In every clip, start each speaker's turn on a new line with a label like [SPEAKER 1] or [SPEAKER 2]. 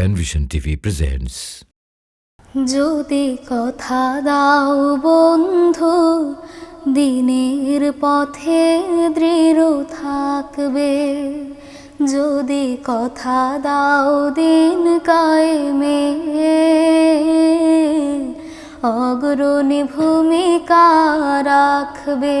[SPEAKER 1] Penvision TV presents
[SPEAKER 2] যদি কথা দাও বন্ধু, দিনের পথে দৃঢ় থাকবে। যদি কথা দাও দিন কায়েমে, অগ্রণী ভূমিকা রাখবে।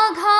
[SPEAKER 2] 我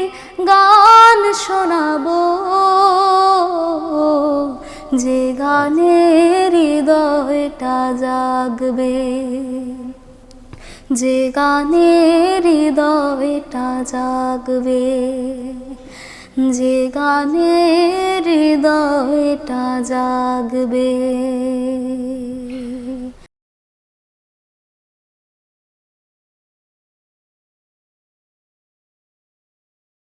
[SPEAKER 2] গান শোনাবো যে গানের হৃদয়টা জাগবে যে গানের হৃদয়টা জাগবে যে গানের হৃদয়টা জাগবে।